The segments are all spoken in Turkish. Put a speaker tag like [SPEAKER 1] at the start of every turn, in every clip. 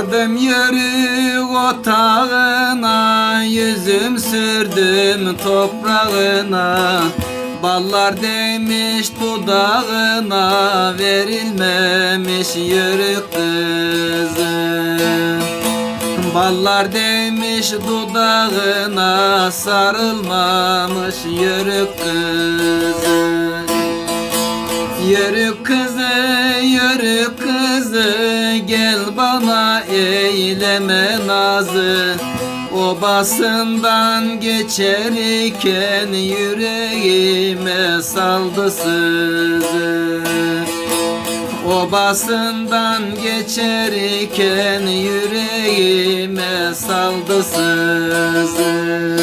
[SPEAKER 1] Vardım yörük otağına Yüzüm sürdüm toprağına. Ballar değmiş dudağına Verilmemiş yörük kızı. Ballar değmiş dudağına Sarılmamış yörük kızı Yürü kızı, yürü kızı Gel bana eyleme nazı. Obasından geçerken yüreğime saldı sızı. Obasından geçerken yüreğime saldı sızı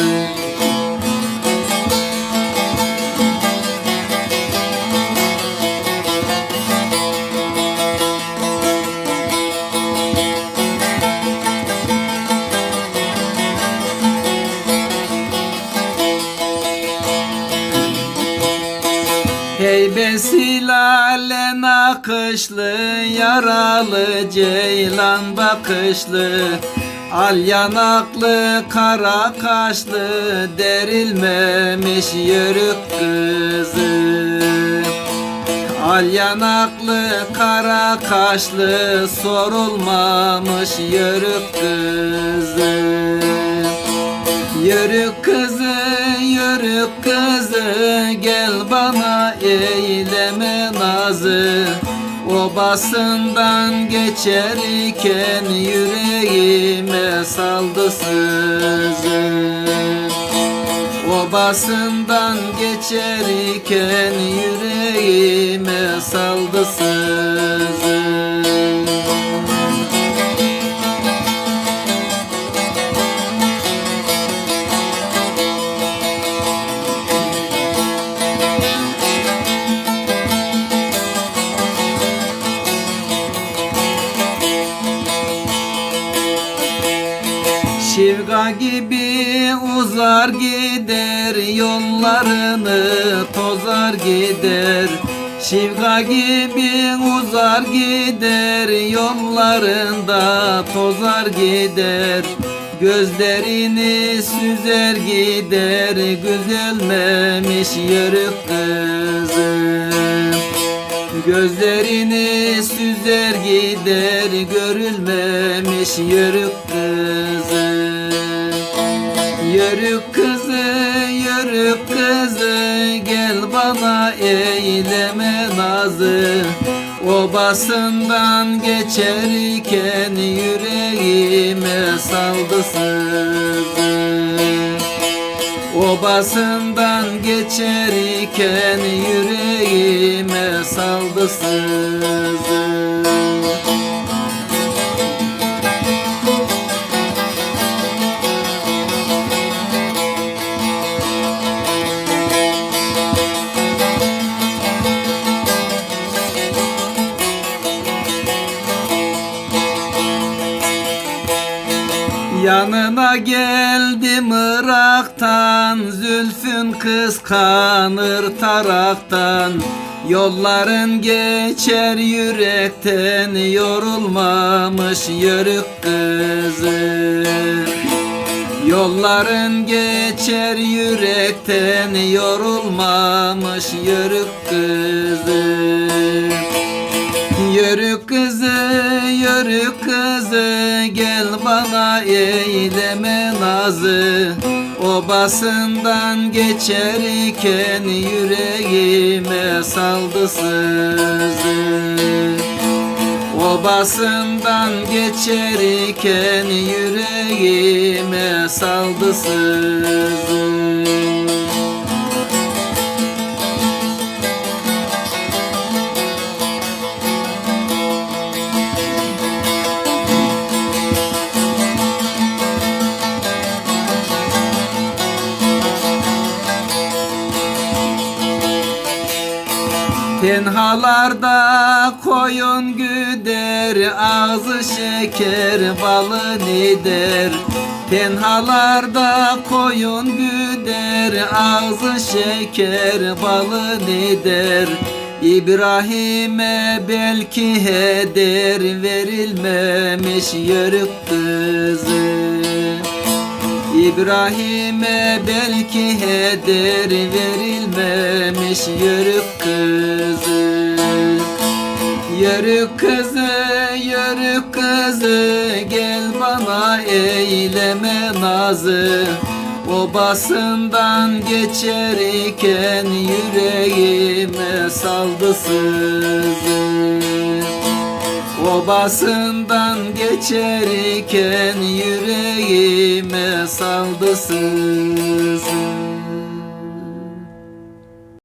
[SPEAKER 1] Heybesi lale nakışlı Yaralı ceylan bakışlı. Al yanaklı kara kaşlı Derilmemiş yörük kızı. Al yanaklı kara kaşlı Sorulmamış yörük kızı. Yürü nazı Obasından geçerken yüreğime saldı sızı Obasından geçerken yüreğime saldı sızı Şivga gibi uzar gider yollarını tozar gider. Şivga gibi uzar gider yollarında tozar gider. Gözlerini süzer gider güzelmemiş yörük kızım Gözlerini süzer gider görülmemiş yörük kızı Yörük kızı, yörük kızı Gel bana eyleme nazı. Obasından geçerken yüreğime saldı sızı. Obasından geçerken yüreğime saldı sızı Yanına geldim Irak'tan Zülfün kıskanır taraktan Yolların geçer yürekten Yorulmamış yörük kızı. Yolların geçer yürekten Yorulmamış yörük kızı. Yürü kızı, yürü kızı Gel bana eyleme nazı. Obasından geçerken yüreğime saldı sızı. Obasından geçerken yüreğime saldı sızı Tenhalarda koyun güder Ağzı şeker balı nider. Tenhalarda koyun güder Ağzı şeker balı nider. İbrahim'e belki heder verilmemiş yörük kızı İbrahim'e belki heder verilmemiş yörük kızı. Yörük kızı, yörük kızı Gel bana eyleme nazı. Obasından geçerken yüreğime saldı sızı Obasından geçerken yüreğime saldı sızı